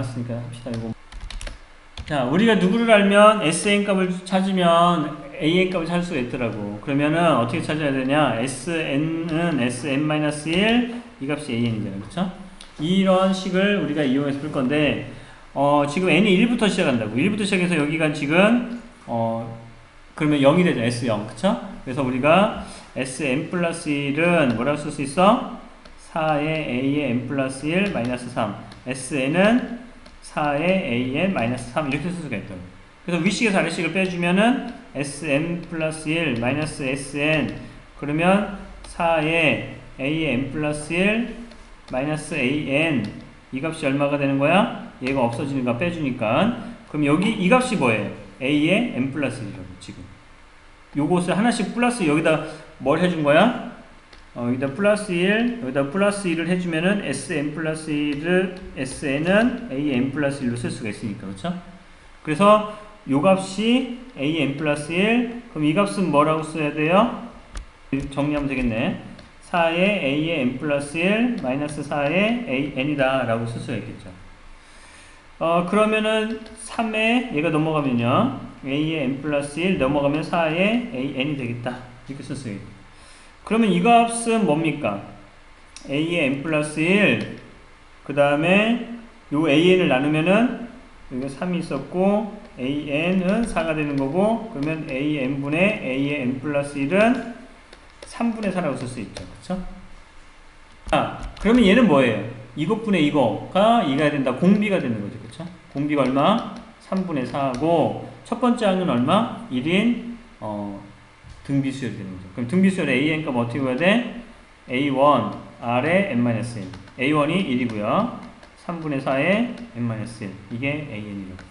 많았으니까 합시다 이거 자 우리가 누구를 알면 SN 값을 찾으면 AN 값을 찾을 수가 있더라고 그러면은 어떻게 찾아야 되냐 SN은 SN-1 이 값이 AN이잖아요 그쵸? 이런 식을 우리가 이용해서 풀 건데 어 지금 N이 1부터 시작한다고 1부터 시작해서 여기가 지금 어 그러면 0이 되죠 S0 그쵸? 그래서 우리가 Sn 플러스 1은 뭐라고 쓸 수 있어? 4의 A의 n 플러스 1 마이너스 3 SN은 4의 AN 마이너스 3 이렇게 쓸 수가 있다고 그래서 위식에서 아래식을 빼주면은 SN 플러스 1 마이너스 SN 그러면 4의 AN 플러스 1 마이너스 AN 이 값이 얼마가 되는 거야? 얘가 없어지니까 빼주니까 그럼 여기 이 값이 뭐예요? A의 n 플러스 1이라고 지금 요것을 하나씩 플러스 여기다 뭘 해준 거야? 어, 여기다 플러스 1 여기다 플러스 1을 해주면은 SN 플러스 1을 SN은 AN 플러스 1로 쓸 수가 있으니까 그렇죠? 그래서 요 값이 AN 플러스 1 그럼 이 값은 뭐라고 써야 돼요? 정리하면 되겠네 4의 A의 N 플러스 1 마이너스 4의 AN이다 라고 쓸 수가 있겠죠 어 그러면은 3에 얘가 넘어가면요 A의 N 플러스 1 넘어가면 4의 AN이 되겠다 이렇게 쓸 수가 있죠 그러면 이 값은 뭡니까 A의 N 플러스 1 그 다음에 요 AN을 나누면은 여기가 3이 있었고 AN은 4가 되는 거고 그러면 AN분의 A의 N 플러스 1은 3분의 4라고 쓸 수 있죠. 그쵸? 아, 그러면 얘는 뭐예요? 이것분의 이거가 2가 된다. 공비가 되는 거죠. 그쵸? 공비가 얼마? 3분의 4하고 첫 번째 항은 얼마? 1인 어, 등비수열이 되는 거죠. 그럼 등비수열 AN 값 어떻게 구해야 돼? A1 R에 N-1 A1이 1이고요. 3분의 4에 N-1 이게 AN이라고.